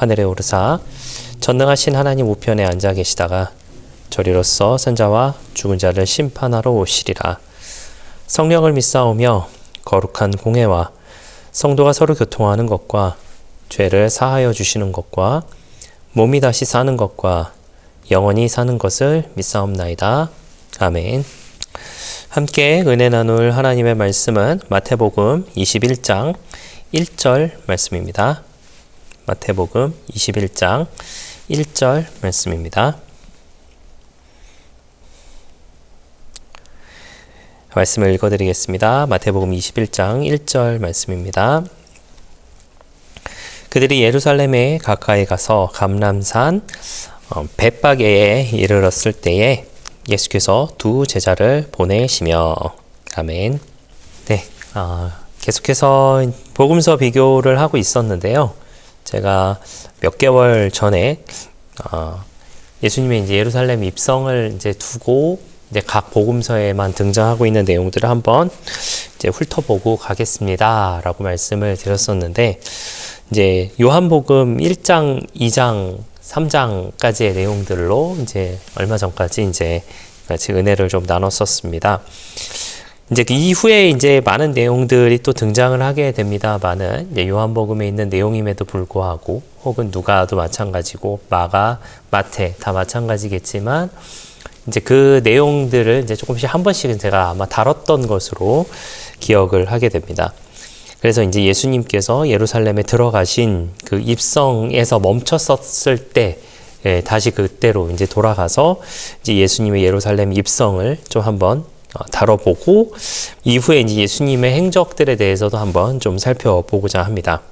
하늘에 오르사 전능하신 하나님 우편에 앉아 계시다가 저리로서 선자와 죽은 자를 심판하러 오시리라. 성령을 믿사오며 거룩한 공회와 성도가 서로 교통하는 것과 죄를 사하여 주시는 것과 몸이 다시 사는 것과 영원히 사는 것을 믿사옵나이다. 아멘. 함께 은혜 나눌 하나님의 말씀은 마태복음 21장 1절 말씀입니다. 마태복음 21장 1절 말씀입니다. 말씀을 읽어드리겠습니다. 마태복음 21장 1절 말씀입니다. 그들이 예루살렘에 가까이 가서 감람산 어, 벳바게에 이르렀을 때에 예수께서 두 제자를 보내시며 아멘. 네, 어, 계속해서 복음서 비교를 하고 있었는데요. 제가 몇 개월 전에 어, 예수님의 이제 예루살렘 입성을 이제 두고 이제 각 복음서에만 등장하고 있는 내용들을 한번 이제 훑어보고 가겠습니다라고 말씀을 드렸었는데 이제 요한복음 1장, 2장, 3장까지의 내용들로 이제 얼마 전까지 이제 같이 은혜를 좀 나눴었습니다. 이제 그 이후에 이제 많은 내용들이 또 등장을 하게 됩니다만은 이제 요한복음에 있는 내용임에도 불구하고 혹은 누가도 마찬가지고 마가, 마태 다 마찬가지겠지만 이제 그 내용들을 이제 조금씩 한 번씩은 제가 아마 다뤘던 것으로 기억을 하게 됩니다. 그래서 이제 예수님께서 예루살렘에 들어가신 그 입성에서 멈췄었을 때 예, 다시 그때로 이제 돌아가서 이제 예수님의 예루살렘 입성을 좀 한번 어, 다뤄보고 이후에 이제 예수님의 행적들에 대해서도 한번 좀 살펴보고자 합니다.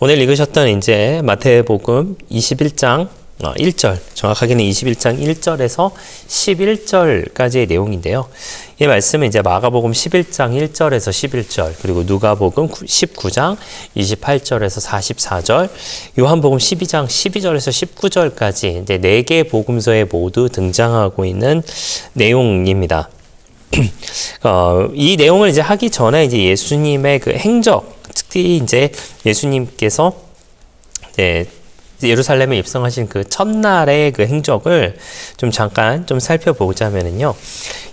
오늘 읽으셨던 이제 마태복음 21장 1절, 어, 정확하게는 21장 1절에서 11절까지의 내용인데요. 이 말씀은 이제 마가복음 11장 1절에서 11절, 그리고 누가복음 19장 28절에서 44절, 요한복음 12장 12절에서 19절까지 이제 네개 복음서에 모두 등장하고 있는 내용입니다. 어, 이 내용을 이제 하기 전에 이제 예수님의 그 행적, 특히 이제 예수님께서 이제 예루살렘에 입성하신 그 첫날의 그 행적을 좀 잠깐 좀 살펴보자면은요.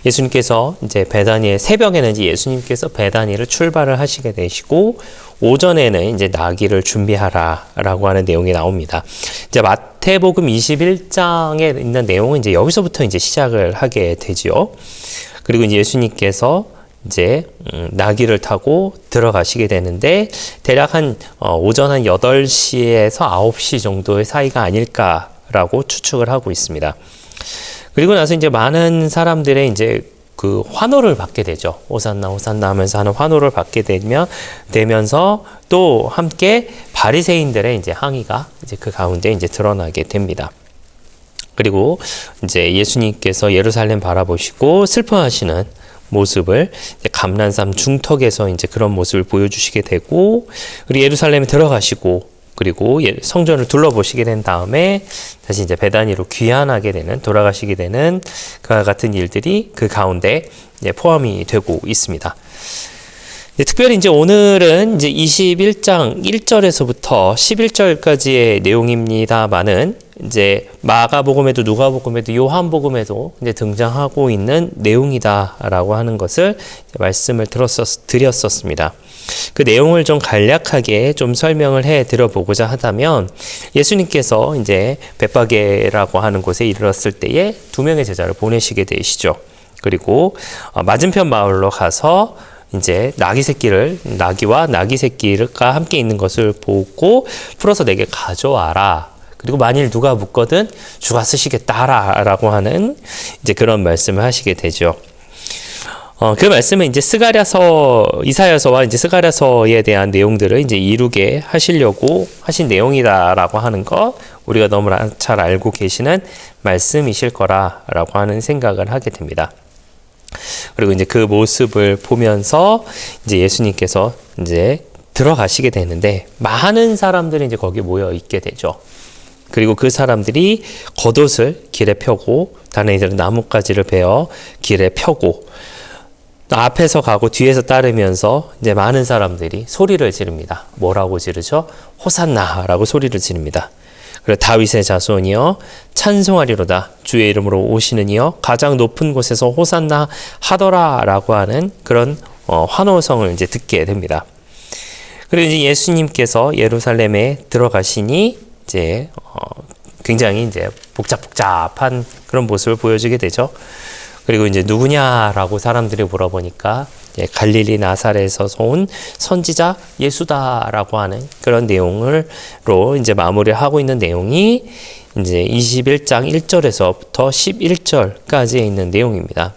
예수님께서 이제 베다니의 새벽에는 이제 예수님께서 베다니를 출발을 하시게 되시고 오전에는 이제 나귀를 준비하라라고 하는 내용이 나옵니다. 이제 마태복음 21장에 있는 내용은 이제 여기서부터 이제 시작을 하게 되지요. 그리고 이제 예수님께서 이제 음, 나귀를 타고 들어가시게 되는데 대략 한 어, 오전 한 8시에서 9시 정도의 사이가 아닐까라고 추측을 하고 있습니다. 그리고 나서 이제 많은 사람들의 이제 그 환호를 받게 되죠. 오산나 오산나 하면서 하는 환호를 받게 되면 되면서 또 함께 바리새인들의 이제 항의가 이제 그 가운데 이제 드러나게 됩니다. 그리고 이제 예수님께서 예루살렘 바라보시고 슬퍼하시는 모습을 감난산 중턱에서 이제 그런 모습을 보여주시게 되고 그리고 예루살렘에 들어가시고 그리고 예, 성전을 둘러보시게 된 다음에 다시 이제 베다니로 귀환하게 되는 돌아가시게 되는 그와 같은 일들이 그 가운데 포함이 되고 있습니다. 특별히 이제 오늘은 이제 21장 1절에서부터 11절까지의 내용입니다만은 이제 마가복음에도 누가복음에도 요한복음에도 이제 등장하고 있는 내용이다라고 하는 것을 말씀을 들었었 드렸었습니다. 그 내용을 좀 간략하게 좀 설명을 해 드려보고자 하다면 예수님께서 이제 벳바게라고 하는 곳에 이르렀을 때에 두 명의 제자를 보내시게 되시죠. 그리고 어, 맞은편 마을로 가서 이제 나귀 새끼를 나귀와 나귀 새끼가 함께 있는 것을 보고 풀어서 내게 가져와라. 그리고 만일 누가 묻거든 주가 쓰시겠다라고 하는 이제 그런 말씀을 하시게 되죠. 어, 그 말씀은 이제 스가랴서 이사야서와 이제 스가랴서에 대한 내용들을 이제 이루게 하시려고 하신 내용이다라고 하는 것 우리가 너무 잘 알고 계시는 말씀이실 거라라고 하는 생각을 하게 됩니다. 그리고 이제 그 모습을 보면서 이제 예수님께서 이제 들어가시게 되는데 많은 사람들이 이제 거기 모여 있게 되죠. 그리고 그 사람들이 겉옷을 길에 펴고 다른 이들은 나뭇가지를 베어 길에 펴고 앞에서 가고 뒤에서 따르면서 이제 많은 사람들이 소리를 지릅니다. 뭐라고 지르죠? 호산나라고 소리를 지릅니다. 그리고 다윗의 자손이여 찬송하리로다 주의 이름으로 오시는 이여 가장 높은 곳에서 호산나 하더라라고 하는 그런 어, 환호성을 이제 듣게 됩니다. 그리고 이제 예수님께서 예루살렘에 들어가시니 이제 어, 굉장히 이제 복잡복잡한 그런 모습을 보여주게 되죠. 그리고 이제 누구냐라고 사람들이 물어보니까 갈릴리 나사렛에서 온 선지자 예수다라고 하는 그런 내용으로 이제 마무리를 하고 있는 내용이 이제 21장 1절에서부터 11절까지에 있는 내용입니다.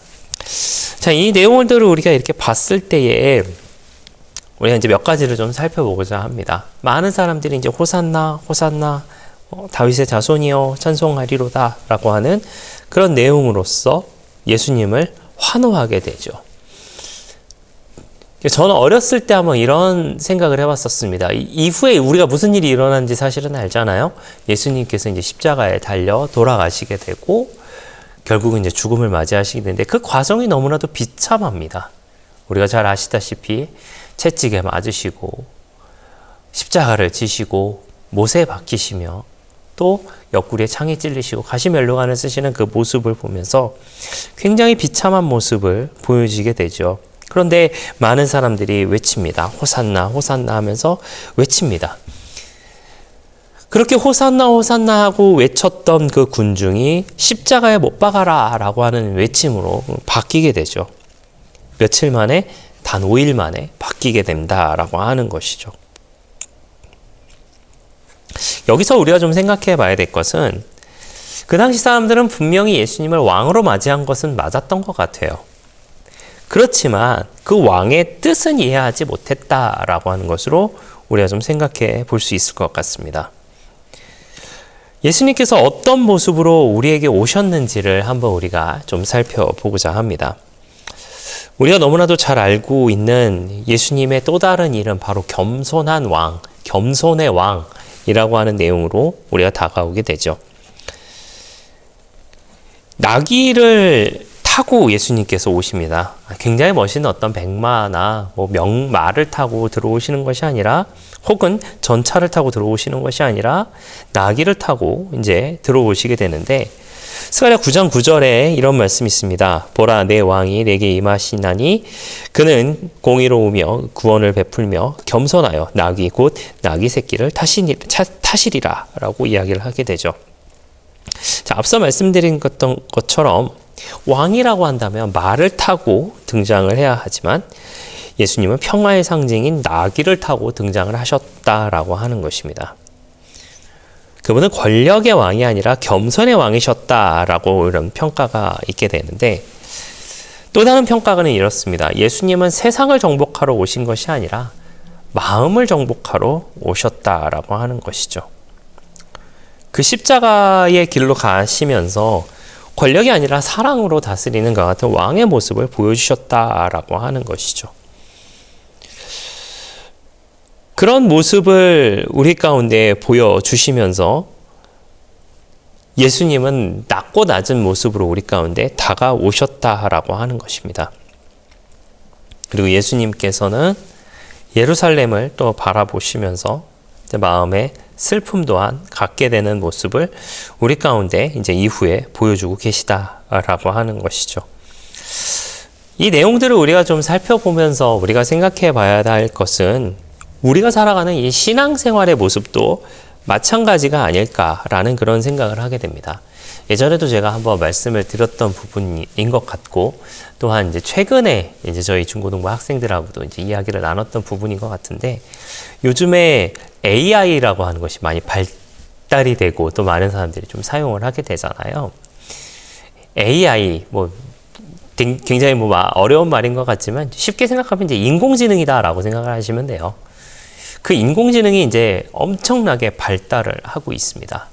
자, 이 내용들을 우리가 이렇게 봤을 때에 우리가 이제 몇 가지를 좀 살펴보고자 합니다. 많은 사람들이 이제 호산나, 호산나, 어, 다윗의 자손이여 찬송하리로다라고 하는 그런 내용으로서 예수님을 환호하게 되죠. 저는 어렸을 때 한번 이런 생각을 해봤었습니다. 이후에 우리가 무슨 일이 일어난지 사실은 알잖아요. 예수님께서 이제 십자가에 달려 돌아가시게 되고 결국은 이제 죽음을 맞이하시게 되는데 그 과정이 너무나도 비참합니다. 우리가 잘 아시다시피 채찍에 맞으시고 십자가를 지시고 못에 박히시며 또 옆구리에 창이 찔리시고 가시멜로간을 쓰시는 그 모습을 보면서 굉장히 비참한 모습을 보여지게 되죠. 그런데 많은 사람들이 외칩니다. 호산나, 호산나 하면서 외칩니다. 그렇게 호산나, 호산나 하고 외쳤던 그 군중이 십자가에 못 박아라 라고 하는 외침으로 바뀌게 되죠. 며칠 만에, 단 5일 만에 바뀌게 된다라고 하는 것이죠. 여기서 우리가 좀 생각해 봐야 될 것은 그 당시 사람들은 분명히 예수님을 왕으로 맞이한 것은 맞았던 것 같아요. 그렇지만 그 왕의 뜻은 이해하지 못했다라고 하는 것으로 우리가 좀 생각해 볼 수 있을 것 같습니다. 예수님께서 어떤 모습으로 우리에게 오셨는지를 한번 우리가 좀 살펴보고자 합니다. 우리가 너무나도 잘 알고 있는 예수님의 또 다른 이름 바로 겸손한 왕, 겸손의 왕, 이라고 하는 내용으로 우리가 다가오게 되죠. 나귀를 타고 예수님께서 오십니다. 굉장히 멋있는 어떤 백마나 뭐 명마를 타고 들어오시는 것이 아니라 혹은 전차를 타고 들어오시는 것이 아니라 나귀를 타고 이제 들어오시게 되는데 스가랴 9장 9절에 이런 말씀이 있습니다. 보라 내 왕이 내게 임하시나니 그는 공의로우며 구원을 베풀며 겸손하여 나귀 곧 나귀 새끼를 타시니, 타시리라 라고 이야기를 하게 되죠. 자, 앞서 말씀드린 것처럼 왕이라고 한다면 말을 타고 등장을 해야 하지만 예수님은 평화의 상징인 나귀를 타고 등장을 하셨다라고 하는 것입니다. 그분은 권력의 왕이 아니라 겸손의 왕이셨다라고 이런 평가가 있게 되는데 또 다른 평가는 이렇습니다. 예수님은 세상을 정복하러 오신 것이 아니라 마음을 정복하러 오셨다라고 하는 것이죠. 그 십자가의 길로 가시면서 권력이 아니라 사랑으로 다스리는 것 같은 왕의 모습을 보여주셨다라고 하는 것이죠. 그런 모습을 우리 가운데 보여주시면서 예수님은 낮고 낮은 모습으로 우리 가운데 다가오셨다라고 하는 것입니다. 그리고 예수님께서는 예루살렘을 또 바라보시면서 마음에 슬픔 또한 갖게 되는 모습을 우리 가운데 이제 이후에 보여주고 계시다라고 하는 것이죠. 이 내용들을 우리가 좀 살펴보면서 우리가 생각해 봐야 할 것은 우리가 살아가는 이 신앙생활의 모습도 마찬가지가 아닐까라는 그런 생각을 하게 됩니다. 예전에도 제가 한번 말씀을 드렸던 부분인 것 같고 또한 이제 최근에 이제 저희 중고등부 학생들하고도 이제 이야기를 나눴던 부분인 것 같은데 요즘에 AI라고 하는 것이 많이 발달이 되고 또 많은 사람들이 좀 사용을 하게 되잖아요. AI 뭐 굉- 굉장히 뭐 마- 어려운 말인 것 같지만 쉽게 생각하면 이제 인공지능이다라고 생각을 하시면 돼요. 그 인공지능이 이제 엄청나게 발달을 하고 있습니다.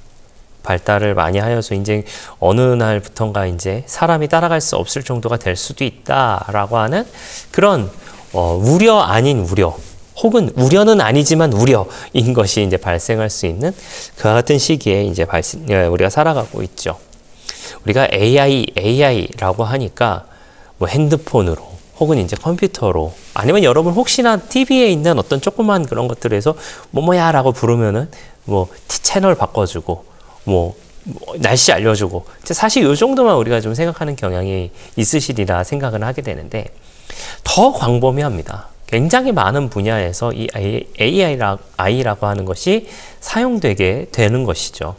발달을 많이 하여서 이제 어느 날부턴가 이제 사람이 따라갈 수 없을 정도가 될 수도 있다라고 하는 그런 어, 우려 아닌 우려 혹은 우려는 아니지만 우려인 것이 이제 발생할 수 있는 그와 같은 시기에 이제 발생, 예, 우리가 살아가고 있죠. 우리가 AI, AI라고 하니까 뭐 핸드폰으로 혹은 이제 컴퓨터로 아니면 여러분 혹시나 TV에 있는 어떤 조그만 그런 것들에서 뭐뭐야라고 부르면은 뭐 티- 채널 바꿔주고 뭐, 뭐 날씨 알려주고 사실 요 정도만 우리가 좀 생각하는 경향이 있으시리라 생각을 하게 되는데 더 광범위합니다. 굉장히 많은 분야에서 이 AI라, I라고 하는 것이 사용되게 되는 것이죠.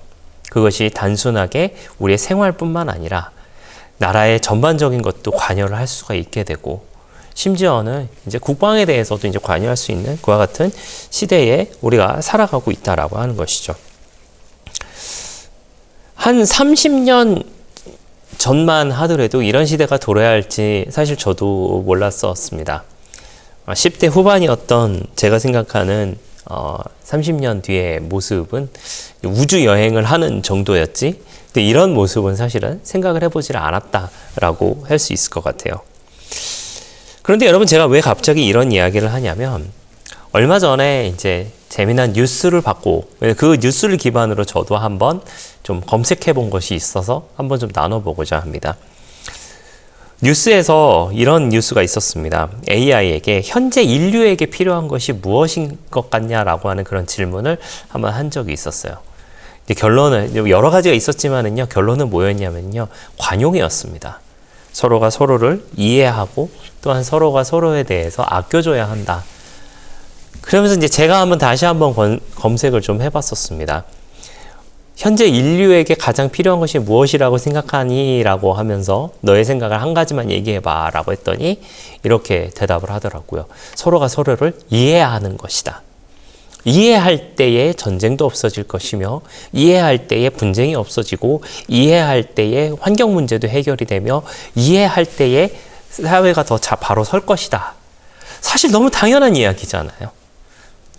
그것이 단순하게 우리의 생활뿐만 아니라 나라의 전반적인 것도 관여를 할 수가 있게 되고 심지어는 이제 국방에 대해서도 이제 관여할 수 있는 그와 같은 시대에 우리가 살아가고 있다라고 하는 것이죠. 한 30년 전만 하더라도 이런 시대가 도래할지 사실 저도 몰랐었습니다. 어, 10대 후반이었던 제가 생각하는 어, 30년 뒤의 모습은 우주 여행을 하는 정도였지. 근데 이런 모습은 사실은 생각을 해보질 않았다라고 할 수 있을 것 같아요. 그런데 여러분 제가 왜 갑자기 이런 이야기를 하냐면 얼마 전에 이제 재미난 뉴스를 받고 그 뉴스를 기반으로 저도 한번 좀 검색해 본 것이 있어서 한번 좀 나눠보고자 합니다. 뉴스에서 이런 뉴스가 있었습니다. AI에게 현재 인류에게 필요한 것이 무엇인 것 같냐라고 하는 그런 질문을 한번 한 적이 있었어요. 결론은 여러 가지가 있었지만은요 결론은 뭐였냐면요 관용이었습니다. 서로가 서로를 이해하고 또한 서로가 서로에 대해서 아껴줘야 한다. 그러면서 이제 제가 한번 다시 한번 건- 검색을 좀 해봤었습니다. 현재 인류에게 가장 필요한 것이 무엇이라고 생각하니? 라고 하면서 너의 생각을 한 가지만 얘기해봐. 라고 했더니 이렇게 대답을 하더라고요. 서로가 서로를 이해하는 것이다. 이해할 때에 전쟁도 없어질 것이며, 이해할 때에 분쟁이 없어지고, 이해할 때에 환경 문제도 해결이 되며, 이해할 때에 사회가 더 자, 바로 설 것이다. 사실 너무 당연한 이야기잖아요.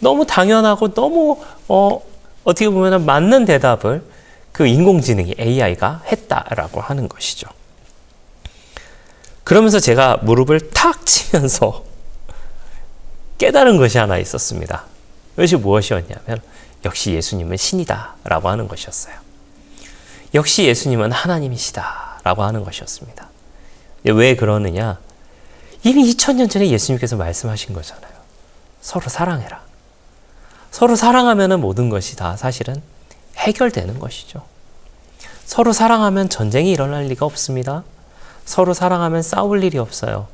너무 당연하고 너무 어, 어떻게 보면 맞는 대답을 그 인공지능이 AI가 했다라고 하는 것이죠. 그러면서 제가 무릎을 탁 치면서 깨달은 것이 하나 있었습니다. 그것이 무엇이었냐면 역시 예수님은 신이다라고 하는 것이었어요. 역시 예수님은 하나님이시다라고 하는 것이었습니다. 왜 그러느냐? 이미 2000년 전에 예수님께서 말씀하신 거잖아요. 서로 사랑해라. 서로 사랑하면 모든 것이 다 사실은 해결되는 것이죠. 서로 사랑하면 전쟁이 일어날 리가 없습니다. 서로 사랑하면 싸울 일이 없어요.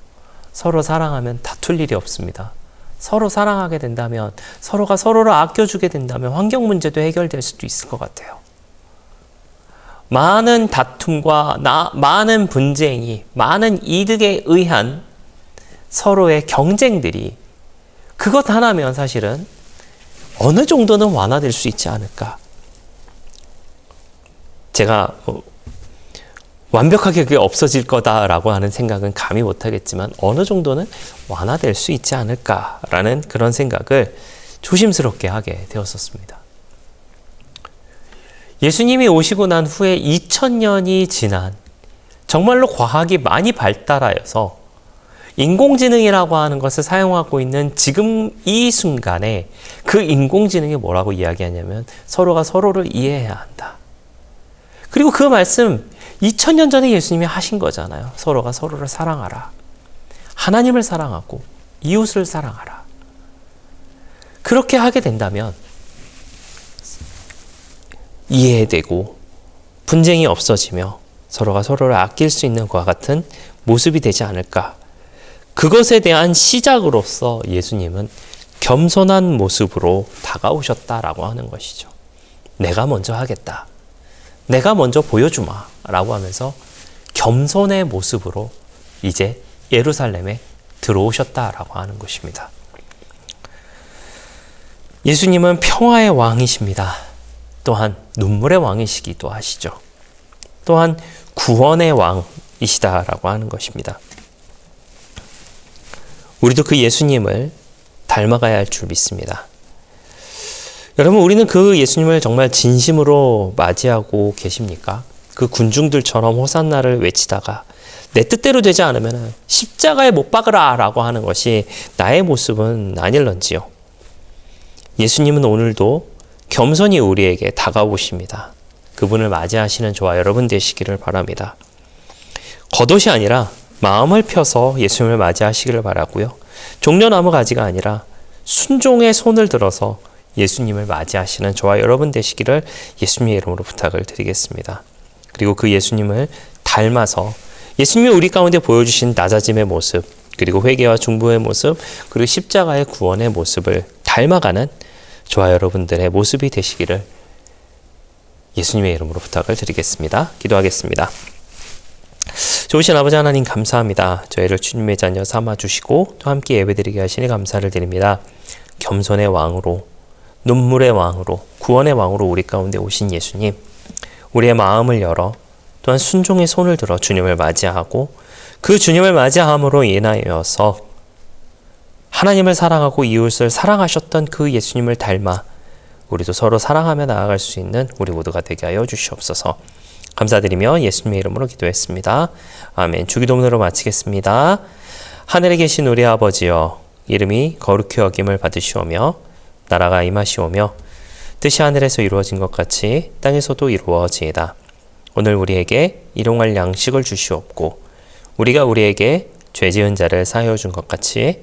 서로 사랑하면 다툴 일이 없습니다. 서로 사랑하게 된다면 서로가 서로를 아껴주게 된다면 환경 문제도 해결될 수도 있을 것 같아요. 많은 다툼과 나, 많은 분쟁이 많은 이득에 의한 서로의 경쟁들이 그것 하나면 사실은 어느 정도는 완화될 수 있지 않을까. 제가 뭐 완벽하게 그게 없어질 거다라고 하는 생각은 감히 못하겠지만 어느 정도는 완화될 수 있지 않을까라는 그런 생각을 조심스럽게 하게 되었었습니다. 예수님이 오시고 난 후에 2000년이 지난 정말로 과학이 많이 발달하여서 인공지능이라고 하는 것을 사용하고 있는 지금 이 순간에 그 인공지능이 뭐라고 이야기하냐면 서로가 서로를 이해해야 한다. 그리고 그 말씀 2000년 전에 예수님이 하신 거잖아요. 서로가 서로를 사랑하라. 하나님을 사랑하고 이웃을 사랑하라. 그렇게 하게 된다면 이해되고 분쟁이 없어지며 서로가 서로를 아낄 수 있는 것과 같은 모습이 되지 않을까. 그것에 대한 시작으로서 예수님은 겸손한 모습으로 다가오셨다라고 하는 것이죠. 내가 먼저 하겠다. 내가 먼저 보여주마. 라고 하면서 겸손의 모습으로 이제 예루살렘에 들어오셨다라고 하는 것입니다. 예수님은 평화의 왕이십니다. 또한 눈물의 왕이시기도 하시죠. 또한 구원의 이시다라고 하는 것입니다. 우리도 그 예수님을 닮아가야 할 줄 믿습니다. 여러분, 우리는 그 예수님을 정말 진심으로 맞이하고 계십니까? 그 군중들처럼 호산나를 외치다가 내 뜻대로 되지 않으면 십자가에 못 박으라 라고 하는 것이 나의 모습은 아닐런지요. 예수님은 오늘도 겸손히 우리에게 다가오십니다. 그분을 맞이하시는 저와 여러분 되시기를 바랍니다. 겉옷이 아니라 마음을 펴서 예수님을 맞이하시기를 바라고요. 종려나무 가지가 아니라 순종의 손을 들어서 예수님을 맞이하시는 저와 여러분 되시기를 예수님의 이름으로 부탁을 드리겠습니다. 그리고 그 예수님을 닮아서 예수님이 우리 가운데 보여주신 낮아짐의 모습, 그리고 회개와 중보의 모습, 그리고 십자가의 구원의 모습을 닮아가는 저와 여러분들의 모습이 되시기를 예수님의 이름으로 부탁을 드리겠습니다. 기도하겠습니다. 좋으신 아버지 하나님 감사합니다. 저희를 주님의 자녀 삼아 주시고 또 함께 예배드리게 하시니 감사를 드립니다. 겸손의 왕으로 눈물의 왕으로 구원의 왕으로 우리 가운데 오신 예수님 우리의 마음을 열어 또한 순종의 손을 들어 주님을 맞이하고 그 주님을 맞이함으로 인하여서 하나님을 사랑하고 이웃을 사랑하셨던 그 예수님을 닮아 우리도 서로 사랑하며 나아갈 수 있는 우리 모두가 되게 하여 주시옵소서. 감사드리며 예수님의 이름으로 기도했습니다. 아멘. 주기도문으로 마치겠습니다. 하늘에 계신 우리 아버지여 이름이 거룩히 여김을 받으시오며 나라가 임하시오며 뜻이 하늘에서 이루어진 것 같이 땅에서도 이루어지이다. 오늘 우리에게 일용할 양식을 주시옵고 우리가 우리에게 죄 지은 자를 사하여 준 것 같이